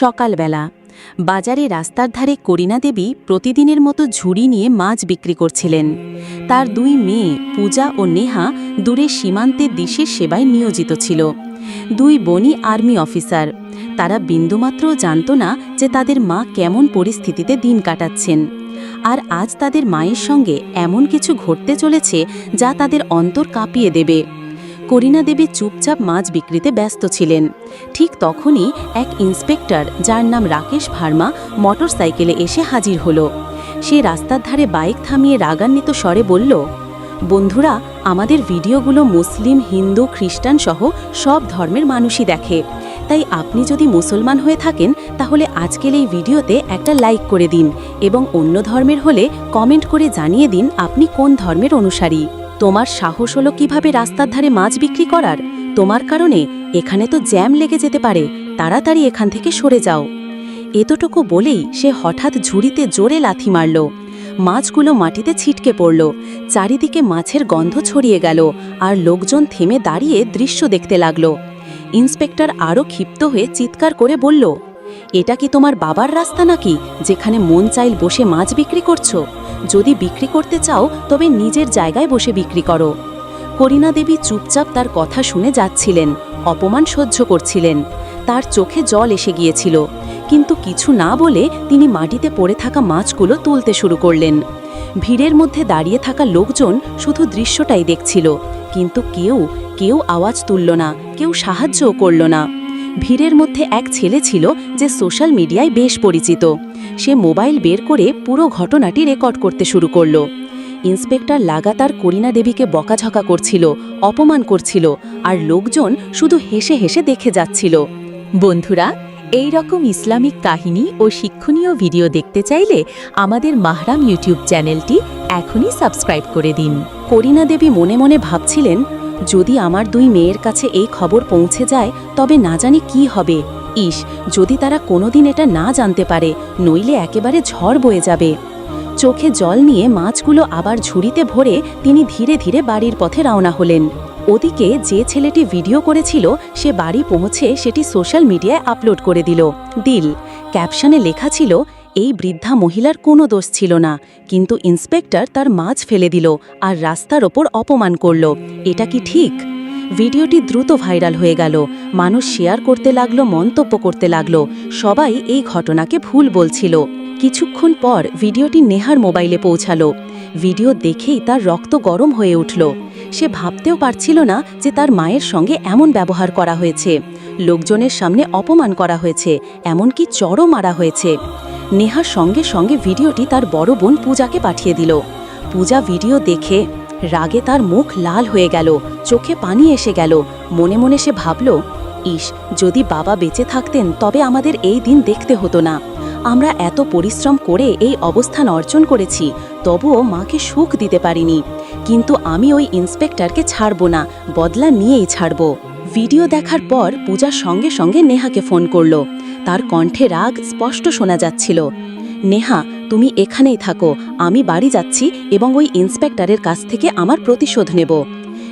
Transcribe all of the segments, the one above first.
সকালবেলা। বাজারে রাস্তার ধারে করিনা দেবী প্রতিদিনের মতো ঝুড়ি নিয়ে মাছ বিক্রি করছিলেন। তার দুই মেয়ে, পূজা ও নেহা, দূরে সীমান্তে দেশের সেবায় নিয়োজিত ছিল। দুই বনি আর্মি অফিসার। তারা বিন্দুমাত্রও জানত না যে তাদের মা কেমন পরিস্থিতিতে দিন কাটাচ্ছেন। আর আজ তাদের মায়ের সঙ্গে এমন কিছু ঘটতে চলেছে যা তাদের অন্তর কাঁপিয়ে দেবে। করিনা দেবী চুপচাপ মাছ বিক্রিতে ব্যস্ত ছিলেন। ঠিক তখনই এক ইন্সপেক্টর, যার নাম রাকেশ ভার্মা, মোটরসাইকেলে এসে হাজির হলো। সে রাস্তার ধারে বাইক থামিয়ে রাগান্বিত স্বরে বলল, বন্ধুরা, আমাদের ভিডিওগুলো মুসলিম, হিন্দু, খ্রিস্টান সহ সব ধর্মের মানুষই দেখে। তাই আপনি যদি মুসলমান হয়ে থাকেন, তাহলে আজকের এই ভিডিওতে একটা লাইক করে দিন এবং অন্য ধর্মের হলে কমেন্ট করে জানিয়ে দিন আপনি কোন ধর্মের অনুসারী। তোমার সাহস হলো কীভাবে রাস্তার ধারে মাছ বিক্রি করার? তোমার কারণে এখানে তো জ্যাম লেগে যেতে পারে। তাড়াতাড়ি এখান থেকে সরে যাও। এতটুকু বলেই সে হঠাৎ ঝুড়িতে জোরে লাথি মারল। মাছগুলো মাটিতে ছিটকে পড়ল। চারিদিকে মাছের গন্ধ ছড়িয়ে গেল আর লোকজন থেমে দাঁড়িয়ে দৃশ্য দেখতে লাগল। ইন্সপেক্টর আরও ক্ষিপ্ত হয়ে চিৎকার করে বলল এটা কি তোমার বাবার রাস্তা নাকি, যেখানে মন চাইল বসে মাছ বিক্রি করছ? যদি বিক্রি করতে চাও, তবে নিজের জায়গায় বসে বিক্রি করো। করিনা দেবী চুপচাপ তার কথা শুনে যাচ্ছিলেন, অপমান সহ্য করছিলেন। তার চোখে জল এসে গিয়েছিল, কিন্তু কিছু না বলে তিনি মাটিতে পড়ে থাকা মাছগুলো তুলতে শুরু করলেন। ভিড়ের মধ্যে দাঁড়িয়ে থাকা লোকজন শুধু দৃশ্যটাই দেখছিল, কিন্তু কেউ কেউ আওয়াজ তুলল না, কেউ সাহায্যও করল না। ভিড়ের মধ্যে এক ছেলে ছিল যে সোশ্যাল মিডিয়ায় বেশ পরিচিত। সে মোবাইল বের করে পুরো ঘটনাটি রেকর্ড করতে শুরু করল। ইন্সপেক্টর লাগাতার করিনা দেবীকে বকাঝকা করছিল, অপমান করছিল, আর লোকজন শুধু হেসে হেসে দেখে যাচ্ছিল। বন্ধুরা এই রকম ইসলামিক কাহিনী ও শিক্ষণীয় ভিডিও দেখতে চাইলে আমাদের মাহরাম ইউটিউব চ্যানেলটি এখনই সাবস্ক্রাইব করে দিন। করিনা দেবী মনে মনে ভাবছিলেন যদি আমার দুই মেয়ের কাছে এই খবর পৌঁছে যায়, তবে না জানি কি হবে। ইস, যদি তারা কোনোদিন এটা না জানতে পারে, নইলে একেবারে ঝড় বয়ে যাবে। চোখে জল নিয়ে মাছগুলো আবার ঝুড়িতে ভরে তিনি ধীরে ধীরে বাড়ির পথে রওনা হলেন। ওদিকে যে ছেলেটি ভিডিও করেছিল, সে বাড়ি পৌঁছে সেটি সোশ্যাল মিডিয়ায় আপলোড করে দিল। দিল। ক্যাপশনে লেখা ছিল এই বৃদ্ধা মহিলার কোনো দোষ ছিল না, কিন্তু ইন্সপেক্টর তার মাছ ফেলে দিল আর রাস্তার ওপর অপমান করল। এটা কি ঠিক? ভিডিওটি দ্রুত ভাইরাল হয়ে গেল। মানুষ শেয়ার করতে লাগল, মন্তব্য করতে লাগল। সবাই এই ঘটনাকে ভুল বলছিল। কিছুক্ষণ পর ভিডিওটি নেহার মোবাইলে পৌঁছালো। ভিডিও দেখেই তার রক্ত গরম হয়ে উঠল। সে ভাবতেও পারছিল না যে তার মায়ের সঙ্গে এমন ব্যবহার করা হয়েছে। লোকজনের সামনে অপমান করা হয়েছে, এমনকি চড়ও মারা হয়েছে। নেহার সঙ্গে সঙ্গে ভিডিওটি তার বড় বোন পূজাকে পাঠিয়ে দিল। পূজা ভিডিও দেখে রাগে তার মুখ লাল হয়ে গেল, চোখে পানি এসে গেল। মনে মনে সে ভাবল, ইস, যদি বাবা বেঁচে থাকতেন, তবে আমাদের এই দিন দেখতে হতো না। আমরা এত পরিশ্রম করে এই অবস্থান অর্জন করেছি, তবুও মাকে সুখ দিতে পারিনি। কিন্তু আমি ওই ইন্সপেক্টরকে ছাড়ব না, বদলা নিয়েই ছাড়ব। ভিডিও দেখার পর পূজা সঙ্গে সঙ্গে নেহাকে ফোন করল। তার কণ্ঠে রাগ স্পষ্ট শোনা যাচ্ছিল। নেহা, তুমি এখানেই থাকো, আমি বাড়ি যাচ্ছি এবং ওই ইন্সপেক্টরের কাছ থেকে আমার প্রতিশোধ নেব।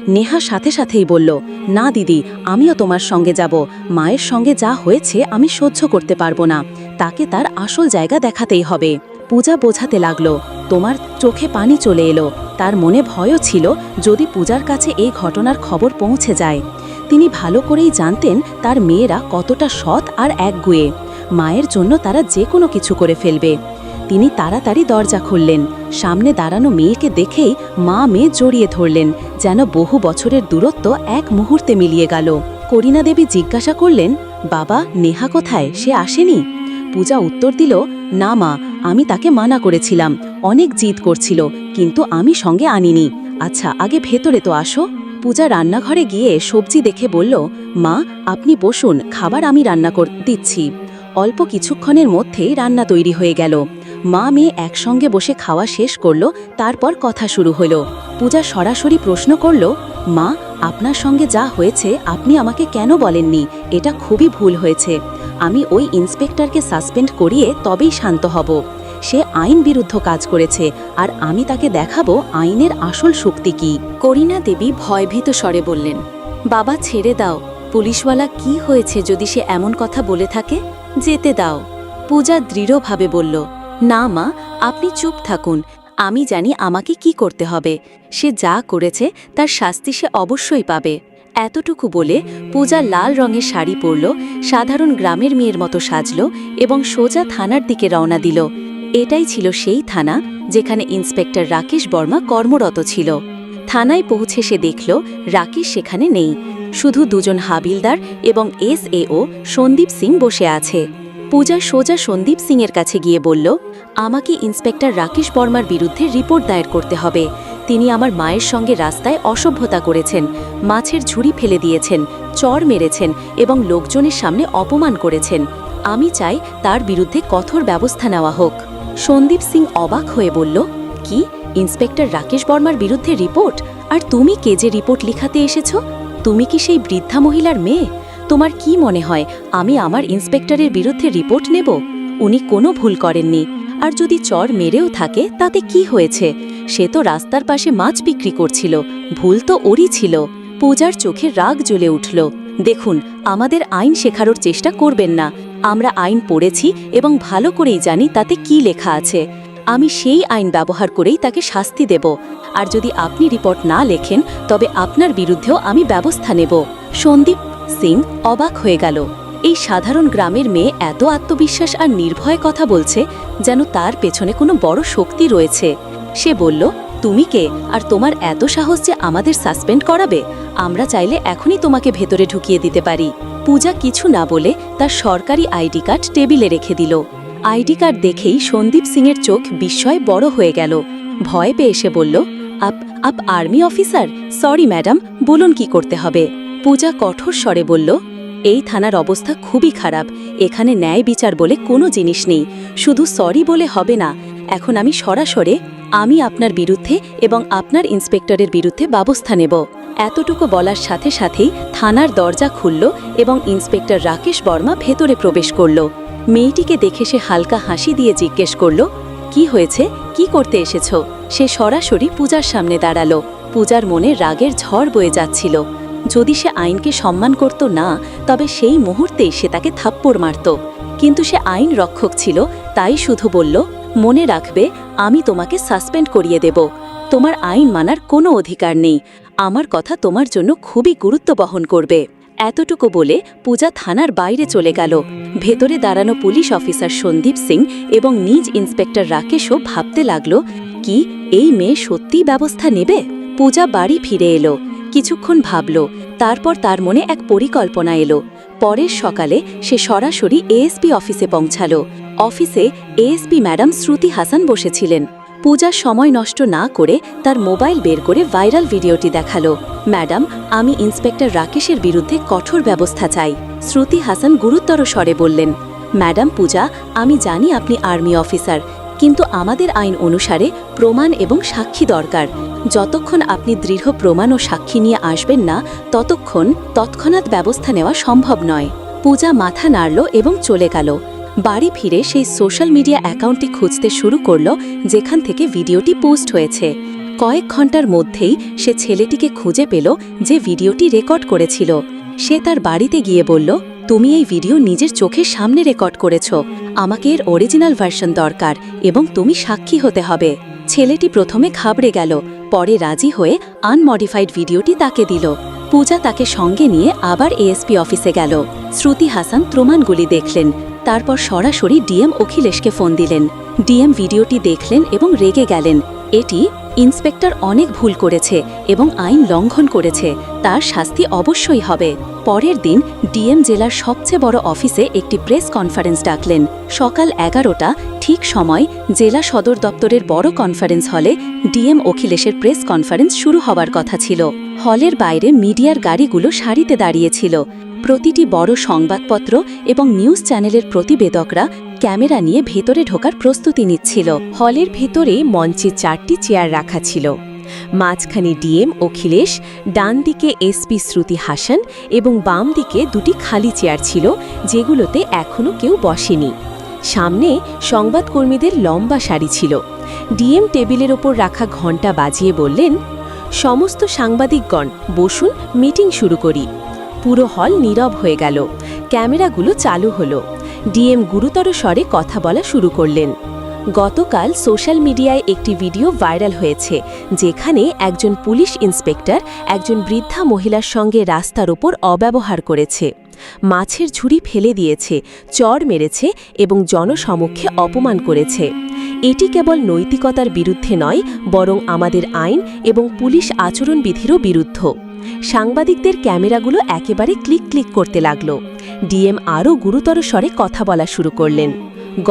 নেহা সাথে সাথেই বলল, না দিদি, আমিও তোমার সঙ্গে যাব। মায়ের সঙ্গে যা হয়েছে আমি সহ্য করতে পারব না। তাকে তার আসল জায়গা দেখাতেই হবে। পূজা বোঝাতে লাগল, তোমার চোখে পানি চলে এলো। তার মনে ভয়ও ছিল যদি পূজার কাছে এই ঘটনার খবর পৌঁছে যায়। তিনি ভালো করেই জানতেন তার মেয়েরা কতটা সৎ আর একগুয়ে। মায়ের জন্য তারা যে কোনো কিছু করে ফেলবে। তিনি তাড়াতাড়ি দরজা খুললেন। সামনে দাঁড়ানো মেয়েকে দেখেই মা মেয়ে জড়িয়ে ধরলেন, যেন বহু বছরের দূরত্ব এক মুহূর্তে মিলিয়ে গেল। করিনা দেবী জিজ্ঞাসা করলেন, বাবা, নেহা কোথায়? সে আসেনি? পূজা উত্তর দিল, না মা, আমি তাকে মানা করেছিলাম। অনেক জিদ করছিল, কিন্তু আমি সঙ্গে আনিনি। আচ্ছা আগে ভেতরে তো আসো। পূজা রান্নাঘরে গিয়ে সবজি দেখে বলল, মা, আপনি বসুন, খাবার আমি রান্না কর, দিচ্ছি। অল্প কিছুক্ষণের মধ্যেই রান্না তৈরি হয়ে গেল। মা মেয়ে একসঙ্গে বসে খাওয়া শেষ করল, তারপর কথা শুরু হলো। পূজা সরাসরি প্রশ্ন করল, মা, আপনার সঙ্গে যা হয়েছে আপনি আমাকে কেন বলেননি? এটা খুবই ভুল হয়েছে। আমি ওই ইন্সপেক্টরকে সাসপেন্ড করিয়ে তবেই শান্ত হব। সে আইন বিরুদ্ধ কাজ করেছে, আর আমি তাকে দেখাবো আইনের আসল শক্তি কি। করিনা দেবী ভয়ভীত স্বরে বললেন, বাবা, ছেড়ে দাও। পুলিশওয়ালা কি হয়েছে যদি সে এমন কথা বলে থাকে? যেতে দাও। পূজা দৃঢ়ভাবে বলল, না মা, আপনি চুপ থাকুন। আমি জানি আমাকে কি করতে হবে। সে যা করেছে, তার শাস্তি সে অবশ্যই পাবে। এতটুকু বলে পূজা লাল রঙের শাড়ি পরল, সাধারণ গ্রামের মেয়ের মতো সাজল এবং সোজা থানার দিকে রওনা দিল। এটাই ছিল সেই থানা যেখানে ইন্সপেক্টর রাকেশ বর্মা কর্মরত ছিল। থানায় পৌঁছে সে দেখল, রাকেশ সেখানে নেই। শুধু দুজন হাবিলদার এবং এস এও সন্দীপ সিং বসে আছে। পূজা সোজা সন্দীপ সিংয়ের কাছে গিয়ে বলল, আমাকে ইন্সপেক্টর রাকেশ বর্মার বিরুদ্ধে রিপোর্ট দায়ের করতে হবে। তিনি আমার মায়ের সঙ্গে রাস্তায় অসভ্যতা করেছেন, মাছের ঝুড়ি ফেলে দিয়েছেন, চর মেরেছেন এবং লোকজনের সামনে অপমান করেছেন। আমি চাই তার বিরুদ্ধে কঠোর ব্যবস্থা নেওয়া হোক। সন্দীপ সিং অবাক হয়ে বলল, কি? ইন্সপেক্টর রাকেশ বর্মার বিরুদ্ধে রিপোর্ট? আর তুমি কে যে রিপোর্ট লিখাতে এসেছ? তুমি কি সেই বৃদ্ধা মহিলার মেয়ে? তোমার কি মনে হয়, আমি আমার ইন্সপেক্টরের বিরুদ্ধে রিপোর্ট নেব? উনি কোনো ভুল করেননি। আর যদি চর মেরেও থাকে, তাতে কি হয়েছে? সে তো রাস্তার পাশে মাছ বিক্রি করছিল। ভুল তো ওরই ছিল। পূজার চোখে রাগ জ্বলে উঠল। দেখুন, আমাদের আইন শেখানোর চেষ্টা করবেন না। আমরা আইন পড়েছি এবং ভালো করেই জানি তাতে কি লেখা আছে। আমি সেই আইন ব্যবহার করেই তাকে শাস্তি দেব। আর যদি আপনি রিপোর্ট না লেখেন, তবে আপনার বিরুদ্ধেও আমি ব্যবস্থা নেব। সন্দীপ সিং অবাক হয়ে গেল। এই সাধারণ গ্রামের মেয়ে এত আত্মবিশ্বাস আর নির্ভয় কথা বলছে যেন তার পেছনে কোনো বড় শক্তি রয়েছে। সে বলল, তুমি কে? আর তোমার এত সাহস যে আমাদের সাসপেন্ড করাবে? আমরা চাইলে এখনই তোমাকে ভেতরে ঢুকিয়ে দিতে পারি। পূজা কিছু না বলে তার সরকারি আইডি কার্ড টেবিলে রেখে দিল। আইডি কার্ড দেখেই সন্দীপ সিংয়ের চোখ বিস্ময় বড় হয়ে গেল। ভয় পেয়ে এসে বলল, আপ আপ আর্মি অফিসার? সরি ম্যাডাম, বলুন কি করতে হবে? পূজা কঠোর স্বরে বলল, এই থানার অবস্থা খুবই খারাপ। এখানে ন্যায় বিচার বলে কোনো জিনিস নেই। শুধু সরি বলে হবে না। এখন আমি সরাসরি, আমি আপনার বিরুদ্ধে এবং আপনার ইন্সপেক্টরের বিরুদ্ধে ব্যবস্থা নেব। এতটুকু বলার সাথে সাথেই থানার দরজা খুলল এবং ইন্সপেক্টর রাকেশ বর্মা ভেতরে প্রবেশ করল। মেয়েটিকে দেখে সে হালকা হাসি দিয়ে জিজ্ঞেস করল, কি হয়েছে? কি করতে এসেছ? সে সরাসরি পূজার সামনে দাঁড়াল। পূজার মনে রাগের ঝড় বয়ে যাচ্ছিল। যদি সে আইনকে সম্মান করত না, তবে সেই মুহূর্তেই সে তাকে থাপ্পড় মারত। কিন্তু সে আইন রক্ষক ছিল, তাই শুধু বলল, মনে রাখবে, আমি তোমাকে সাসপেন্ড করিয়ে দেব। তোমার আইন মানার কোনো অধিকার নেই। আমার কথা তোমার জন্য খুবই গুরুত্ব বহন করবে। এতটুকু বলে পূজা থানার বাইরে চলে গেল। ভেতরে দাঁড়ানো পুলিশ অফিসার সন্দীপ সিং এবং নিজ ইন্সপেক্টর রাকেশও ভাবতে লাগল, কি, এই মেয়ে সত্যিই ব্যবস্থা নেবে? পূজা বাড়ি ফিরে এলো। কিছুক্ষণ ভাবল, তারপর তার মনে এক পরিকল্পনা এলো। পরের সকালে সে সরাসরি এএসপি অফিসে পৌঁছালো। অফিসে এএসপি ম্যাডাম শ্রুতি হাসান বসেছিলেন। পূজা সময় নষ্ট না করে তার মোবাইল বের করে ভাইরাল ভিডিওটি দেখাল। ম্যাডাম, আমি ইন্সপেক্টর রাকেশের বিরুদ্ধে কঠোর ব্যবস্থা চাই, শ্রুতি হাসান গুরুতর স্বরে বললেন। ম্যাডাম, পূজা, আমি জানি আপনি আর্মি অফিসার, কিন্তু আমাদের আইন অনুসারে প্রমাণ এবং সাক্ষী দরকার। যতক্ষণ আপনি দৃঢ় প্রমাণ ও সাক্ষী নিয়ে আসবেন না, ততক্ষণ তৎক্ষণাৎ ব্যবস্থা নেওয়া সম্ভব নয়। পূজা মাথা নাড়ল এবং চলে গেল। বাড়ি ফিরে সেই সোশ্যাল মিডিয়া অ্যাকাউন্টটি খুঁজতে শুরু করল, যেখান থেকে ভিডিওটি পোস্ট হয়েছে। কয়েক ঘণ্টার মধ্যেই সে ছেলেটিকে খুঁজে পেল যে ভিডিওটি রেকর্ড করেছিল। সে তার বাড়িতে গিয়ে বলল, তুমি এই ভিডিও নিজের চোখের সামনে রেকর্ড করেছ। আমাকে এর অরিজিনাল ভার্সন দরকার এবং তুমি সাক্ষী হতে হবে। ছেলেটি প্রথমে ঘাবড়ে গেল, পরে রাজি হয়ে আনমডিফাইড ভিডিওটি তাকে দিল। পূজা তাকে সঙ্গে নিয়ে আবার এএসপি অফিসে গেল। শ্রুতি হাসান প্রমাণগুলি দেখলেন। তারপর সরাসরি ডিএম অখিলেশকে ফোন দিলেন। ডিএম ভিডিওটি দেখলেন এবং রেগে গেলেন। এটি ইন্সপেক্টর অনেক ভুল করেছে এবং আইন লঙ্ঘন করেছে। তার শাস্তি অবশ্যই হবে। পরের দিন ডিএম জেলার সবচেয়ে বড় অফিসে একটি প্রেস কনফারেন্স ডাকলেন। সকাল এগারোটা ঠিক সময় জেলা সদর দপ্তরের বড় কনফারেন্স হলে ডিএম অখিলেশের প্রেস কনফারেন্স শুরু হবার কথা ছিল। হলের বাইরে মিডিয়ার গাড়িগুলো সারিতে দাঁড়িয়েছিল প্রতিটি বড় সংবাদপত্র এবং নিউজ চ্যানেলের প্রতিবেদকরা ক্যামেরা নিয়ে ভেতরে ঢোকার প্রস্তুতি নিচ্ছিল। হলের ভেতরে মঞ্চে চারটি চেয়ার রাখা ছিল। মাঝখানে ডিএম অখিলেশ ডান দিকে এসপি শ্রুতি হাসান এবং বাম দিকে দুটি খালি চেয়ার ছিল, যেগুলোতে এখনও কেউ বসেনি। সামনে সংবাদকর্মীদের লম্বা সারি ছিল। ডিএম টেবিলের ওপর রাখা ঘণ্টা বাজিয়ে বললেন, সমস্ত সাংবাদিকগণ, বসুন, মিটিং শুরু করি। পুরো হল নীরব হয়ে গেল। ক্যামেরাগুলো চালু হলো। ডিএম গুরুতর স্বরে কথা বলা শুরু করলেন। গতকাল সোশ্যাল মিডিয়ায় একটি ভিডিও ভাইরাল হয়েছে, যেখানে একজন পুলিশ ইন্সপেক্টর একজন বৃদ্ধা মহিলার সঙ্গে রাস্তার ওপর অব্যবহার করেছে। মাছের ঝুড়ি ফেলে দিয়েছে চর মেরেছে এবং জনসমক্ষে অপমান করেছে। এটি কেবল নৈতিকতার বিরুদ্ধে নয়, বরং আমাদের আইন এবং পুলিশ আচরণবিধিরও বিরুদ্ধ। সাংবাদিকদের ক্যামেরাগুলো একেবারে ক্লিক ক্লিক করতে লাগল। ডিএম আরও গুরুতর স্বরে কথা বলা শুরু করলেন।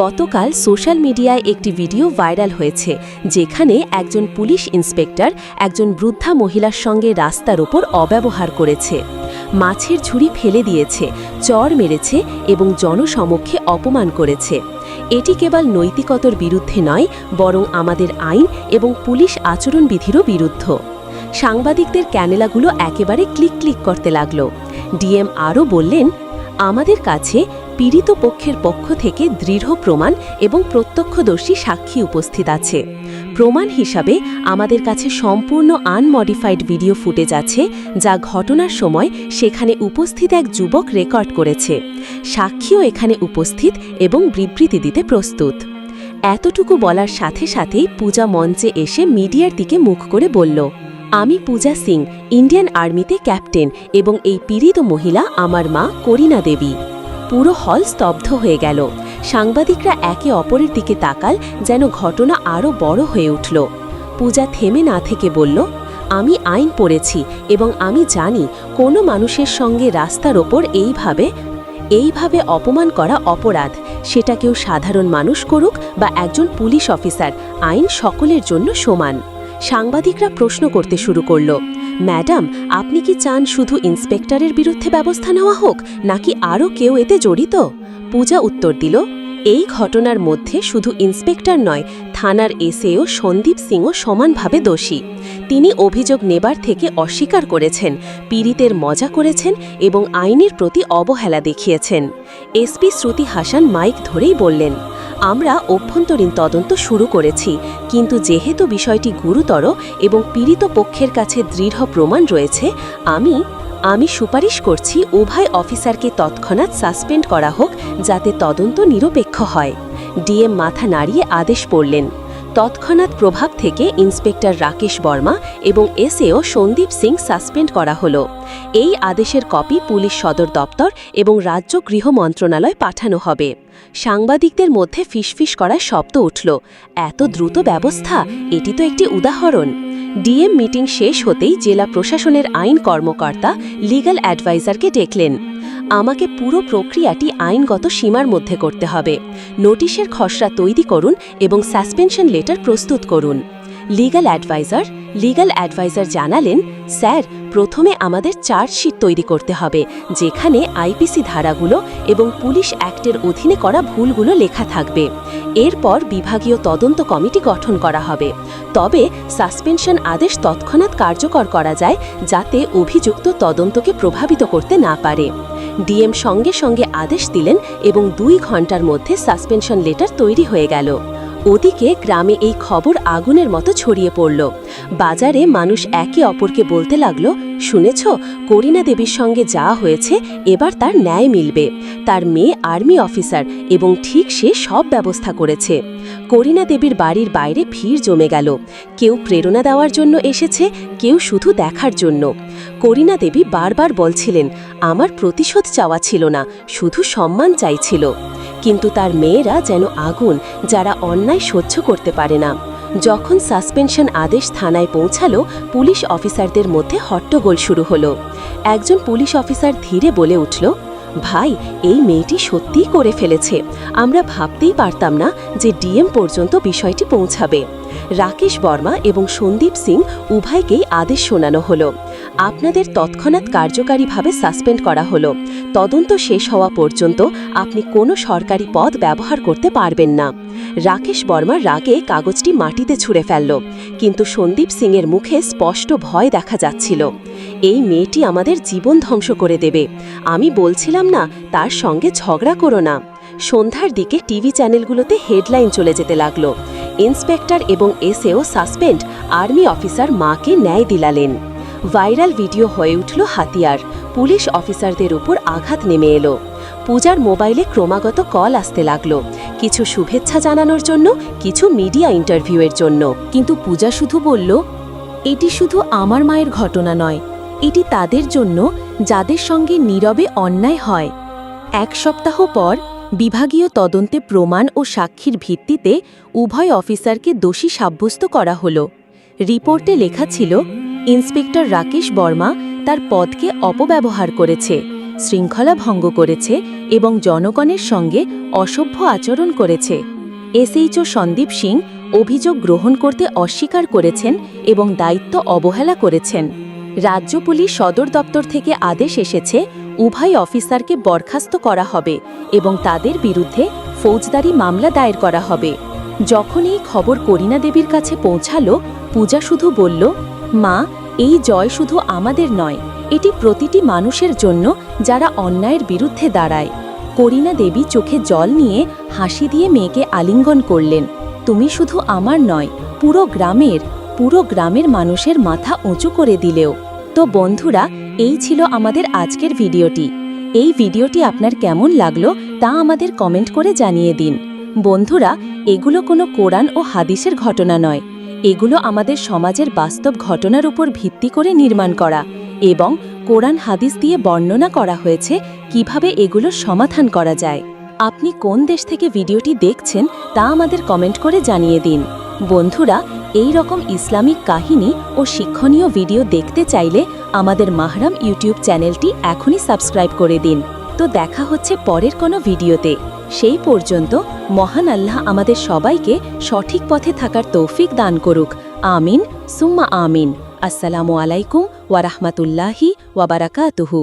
গতকাল সোশ্যাল মিডিয়ায় একটি ভিডিও ভাইরাল হয়েছে, যেখানে একজন পুলিশ ইন্সপেক্টর একজন বৃদ্ধা মহিলার সঙ্গে রাস্তার ওপর অব্যবহার করেছে। মাছের ঝুড়ি ফেলে দিয়েছে, চর মেরেছে এবং জনসমক্ষে অপমান করেছে। এটি কেবল নৈতিকতার বিরুদ্ধে নয়, বরং আমাদের আইন এবং পুলিশ আচরণবিধিরও বিরুদ্ধ। সাংবাদিকদের ক্যানেলাগুলো একেবারে ক্লিক ক্লিক করতে লাগল। ডিএম আরও বললেন, আমাদের কাছে পীড়িত পক্ষের পক্ষ থেকে দৃঢ় প্রমাণ এবং প্রত্যক্ষদর্শী সাক্ষী উপস্থিত আছে। প্রমাণ হিসাবে আমাদের কাছে সম্পূর্ণ আনমডিফাইড ভিডিও ফুটেজ আছে, যা ঘটনার সময় সেখানে উপস্থিত এক যুবক রেকর্ড করেছে। সাক্ষীও এখানে উপস্থিত এবং বিবৃতি দিতে প্রস্তুত। এতটুকু বলার সাথে সাথেই পূজা মঞ্চে এসে মিডিয়ার দিকে মুখ করে বলল আমি পূজা সিং, ইন্ডিয়ান আর্মিতে ক্যাপ্টেন এবং এই পীড়িত মহিলা আমার মা করিনা দেবী। পুরো হল স্তব্ধ হয়ে গেল। সাংবাদিকরা একে অপরের দিকে তাকাল যেন ঘটনা আরও বড় হয়ে উঠল। পূজা থেমে না থেকে বলল, আমি আইন পড়েছি এবং আমি জানি কোনো মানুষের সঙ্গে রাস্তার ওপর এইভাবে এইভাবে অপমান করা অপরাধ। সেটা কেউ সাধারণ মানুষ করুক বা একজন পুলিশ অফিসার, আইন সকলের জন্য সমান। সাংবাদিকরা প্রশ্ন করতে শুরু করল, ম্যাডাম, আপনি কি চান শুধু ইন্সপেক্টরের বিরুদ্ধে ব্যবস্থা নেওয়া হোক, নাকি আরও কেউ এতে জড়িত? পূজা উত্তর দিল, এই ঘটনার মধ্যে শুধু ইন্সপেক্টর নয়, থানার এসএও সন্দীপ সিংও সমানভাবে দোষী। তিনি অভিযোগ নেবার থেকে অস্বীকার করেছেন, পীড়িতের মজা করেছেন এবং আইনের প্রতি অবহেলা দেখিয়েছেন। এসপি শ্রুতি হাসান মাইক ধরেই বললেন আমরা অভ্যন্তরীণ তদন্ত শুরু করেছি, কিন্তু যেহেতু বিষয়টি গুরুতর এবং পীড়িত পক্ষের কাছে দৃঢ় প্রমাণ রয়েছে, আমি আমি সুপারিশ করছি উভয় অফিসারকে তৎক্ষণাৎ সাসপেন্ড করা হোক যাতে তদন্ত নিরপেক্ষ হয়। ডিএম মাথা নাড়িয়ে আদেশ পড়লেন। তৎক্ষণাৎ প্রভাব থেকে ইন্সপেক্টর রাকেশ বর্মা এবং এসএও সন্দীপ সিং সাসপেন্ড করা হলো। এই আদেশের কপি পুলিশ সদর দপ্তর এবং রাজ্য গৃহ মন্ত্রণালয় পাঠানো হবে। সাংবাদিকদের মধ্যে ফিসফিস করার শব্দ উঠল। এত দ্রুত ব্যবস্থা, এটি তো একটি উদাহরণ। ডিএম মিটিং শেষ হতেই জেলা প্রশাসনের আইন কর্মকর্তা লিগ্যাল অ্যাডভাইজারকে ডেকলেন আমাকে পুরো প্রক্রিয়াটি আইনগত সীমার মধ্যে করতে হবে। নোটিশের খসড়া তৈরি করুন এবং সাসপেনশন লেটার প্রস্তুত করুন। লিগ্যাল অ্যাডভাইজার লিগ্যাল অ্যাডভাইজার জানালেন, স্যার, প্রথমে আমাদের চার্জশিট তৈরি করতে হবে, যেখানে আইপিসি ধারাগুলো এবং পুলিশ অ্যাক্টের অধীনে করা ভুলগুলো লেখা থাকবে। এরপর বিভাগীয় তদন্ত কমিটি গঠন করা হবে। তবে সাসপেনশন আদেশ তৎক্ষণাৎ কার্যকর করা যায়, যাতে অভিযুক্ত তদন্তকে প্রভাবিত করতে না পারে। ডিএম সঙ্গে সঙ্গে আদেশ দিলেন এবং দুই ঘণ্টার মধ্যে সাসপেনশন লেটার তৈরি হয়ে গেল। ওদিকে গ্রামে এই খবর আগুনের মতো ছড়িয়ে পড়ল। বাজারে মানুষ একে অপরকে বলতে লাগল, শুনেছ, করিনা দেবীর সঙ্গে যা হয়েছে, এবার তার ন্যায় মিলবে। তার মেয়ে আর্মি অফিসার এবং ঠিক সে সব ব্যবস্থা করেছে। করিনা দেবীর বাড়ির বাইরে ভিড় জমে গেল। কেউ প্রেরণা দেওয়ার জন্য এসেছে, কেউ শুধু দেখার জন্য। করিনা দেবী বারবার বলছিলেন, আমার প্রতিশোধ চাওয়া ছিল না, শুধু সম্মান চাইছিল। কিন্তু তার মেয়েরা যেন আগুন, যারা অন্যায় সহ্য করতে পারে না। যখন সাসপেনশন আদেশ থানায় পৌঁছালো, পুলিশ অফিসারদের মধ্যে হট্টগোল শুরু হলো। একজন পুলিশ অফিসার ধীরে বলে উঠল ভাই, এই মেয়েটি সত্যিই করে ফেলেছে। আমরা ভাবতেই পারতাম না যে ডিএম পর্যন্ত বিষয়টি পৌঁছাবে। রাকেশ বর্মা এবং সন্দীপ সিং উভয়কেই আদেশ শোনানো হলো। আপনাদের তৎক্ষণাৎ কার্যকারীভাবে সাসপেন্ড করা হলো। তদন্ত শেষ হওয়া পর্যন্ত আপনি কোনো সরকারি পদ ব্যবহার করতে পারবেন না। রাকেশ বর্মা রাগে কাগজটি মাটিতে ছুঁড়ে ফেলল, কিন্তু সন্দীপ সিংয়ের মুখে স্পষ্ট ভয় দেখা যাচ্ছিল। এই মেয়েটি আমাদের জীবন ধ্বংস করে দেবে। আমি বলছিলাম না, তার সঙ্গে ঝগড়া করো না। সন্ধ্যার দিকে টিভি চ্যানেলগুলোতে হেডলাইন চলে যেতে লাগল। ইন্সপেক্টর এবং এসএও সাসপেন্ড আর্মি অফিসার মাকে ন্যায় দিলালেন। ভাইরাল ভিডিও হয়ে উঠল হাতিয়ার। পুলিশ অফিসারদের উপর আঘাত নেমে এলো। পূজার মোবাইলে ক্রমাগত কল আসতে লাগল। কিছু শুভেচ্ছা জানানোর জন্য, কিছু মিডিয়া ইন্টারভিউয়ের জন্য। কিন্তু পূজা শুধু বলল, এটি শুধু আমার মায়ের ঘটনা নয়। এটি তাদের জন্য, যাদের সঙ্গে নীরবে অন্যায় হয়। এক সপ্তাহ পর, বিভাগীয় তদন্তে প্রমাণ ও সাক্ষীর ভিত্তিতে উভয় অফিসারকে দোষী সাব্যস্ত করা হল। রিপোর্টে লেখা ছিল ইন্সপেক্টর রাকেশ বর্মা তার পদকে অপব্যবহার করেছে, শৃঙ্খলা ভঙ্গ করেছে এবং জনগণের সঙ্গে অসভ্য আচরণ করেছে। এসএইচও সন্দীপ সিং অভিযোগ গ্রহণ করতে অস্বীকার করেছেন এবং দায়িত্ব অবহেলা করেছেন। রাজ্য পুলিশ সদর দপ্তর থেকে আদেশ এসেছে, উভয় অফিসারকে বরখাস্ত করা হবে এবং তাদের বিরুদ্ধে ফৌজদারি মামলা দায়ের করা হবে। যখন এই খবর করিনা দেবীর কাছে পৌঁছালো, পূজা শুধু বলল, মা এই জয় শুধু আমাদের নয়, এটি প্রতিটি মানুষের জন্য যারা অন্যায়ের বিরুদ্ধে দাঁড়ায়। করিনা দেবী চোখে জল নিয়ে হাসি দিয়ে মেয়েকে আলিঙ্গন করলেন। তুমি শুধু আমার নয়, পুরো গ্রামের পুরো গ্রামের মানুষের মাথা উঁচু করে দিলেও। তো বন্ধুরা, এই ছিল আমাদের আজকের ভিডিওটি। এই ভিডিওটি আপনার কেমন লাগল তা আমাদের কমেন্ট করে জানিয়ে দিন। বন্ধুরা, এগুলো কোনো কোরআন ও হাদিসের ঘটনা নয়। এগুলো আমাদের সমাজের বাস্তব ঘটনার উপর ভিত্তি করে নির্মাণ করা এবং কোরআন হাদিস দিয়ে বর্ণনা করা হয়েছে কীভাবে এগুলোর সমাধান করা যায়। আপনি কোন দেশ থেকে ভিডিওটি দেখছেন তা আমাদের কমেন্ট করে জানিয়ে দিন। বন্ধুরা এই রকম ইসলামিক কাহিনী ও শিক্ষণীয় ভিডিও দেখতে চাইলে আমাদের মাহরাম ইউটিউব চ্যানেলটি এখনই সাবস্ক্রাইব করে দিন। তো দেখা হচ্ছে পরের কোনো ভিডিওতে। সেই পর্যন্ত মহান আল্লাহ আমাদের সবাইকে সঠিক পথে থাকার তৌফিক দান করুক। আমিন, সুম্মা আমিন। আসসালামু আলাইকুম ওয়ারাহমাতুল্লাহি ওয়াবারাকাতুহু